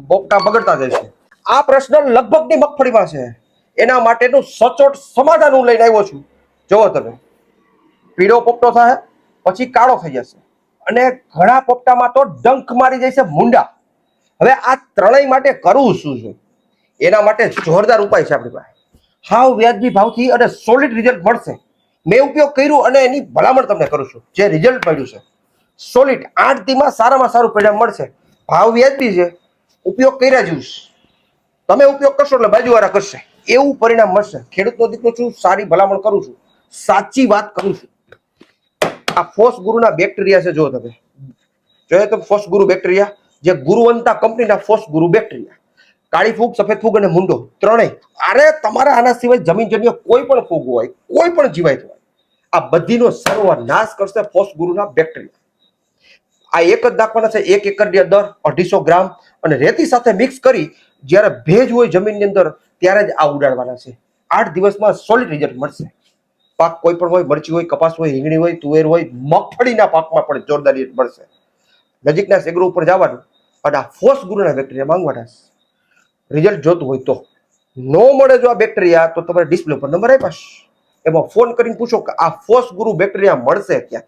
પોપટા બગડતા જાય છે. આ પ્રશ્ન લગભગની મગફળીમાં છે. એના માટેનું સચોટ સમાધાન હું લઈને આવ્યો છું. જુઓ તમે. પીળો પોપટો થાય પછી કાળો થઈ જશે. અને ઘણા પોપટામાં તો ડંખ મારી છે મુંડા. હવે આ ત્રણેય માટે કરવું શું છે? એના માટે જોરદાર ઉપાય છે આપણી પાસે. હાવ વ્યાજબી ભાવથી અને સોલિડ રિઝલ્ટ મળશે. મેં ઉપયોગ કર્યું અને એની ભલામણ તમને કરું છું. જે રિઝલ્ટ મળ્યું છે. સોલિડ આઠ દીમાં સારામાં સારું પરિણામ મળશે. ભાવ વ્યાજબી છે. ઉપયોગ કર્યા જોઈશ તમે ઉપયોગ કરશો એટલે બાજુવાળા કરશે. એવું પરિણામ મળશે. ખેડૂતનો દીકરો છું, સારી ભલામણ કરું છું. સાચી વાત કરું છું. આ ફોસ ગુરુના બેક્ટેરિયા છે જો તમે. જોઈએ તો ફોસ ગુરુ બેક્ટેરિયા, જે ગુરુવંતા કંપનીના ફોસ ગુરુ બેક્ટેરિયા. કાળી ફૂગ, સફેદ ફૂગ અને મુંડો. ત્રણેય. અરે તમારા આના સિવાય જમીનજન્ય કોઈ પણ ફૂગ હોય, કોઈ પણ જીવાય હોય, આ બધીનો સર્વનાશ કરશે ફોસ ગુરુના બેક્ટેરિયા. આ એક જ નાખવાના છે, એક એકરની અંદર અઢીસો ગ્રામ અને રેતી સાથે મિક્સ કરી જ્યારે ભેજ હોય જમીનની અંદર, ત્યારે જ આ ઉડાડવાના છે. આઠ દિવસમાં સોલિડ રિઝલ્ટ મળશે. પાક કોઈ પણ હોય, મરચી હોય, કપાસ હોય રીંગણી હોય, તુવેર હોય, મગફળીના પાકમાં પણ જોરદાર રિઝલ્ટ મળશે. નજીકના સેગરો ઉપર જવાનું, અને આ ફોસ ગુરુના બેક્ટેરિયા માંગવાના રિઝલ્ટ જોતું હોય તો. ન મળે જો આ બેક્ટેરિયા તો તમારે ડિસ્પ્લે ઉપર નંબર આપ્યા એમાં ફોન કરીને પૂછો કે આ ફોસ ગુરુ બેક્ટેરિયા મળશે ક્યાં?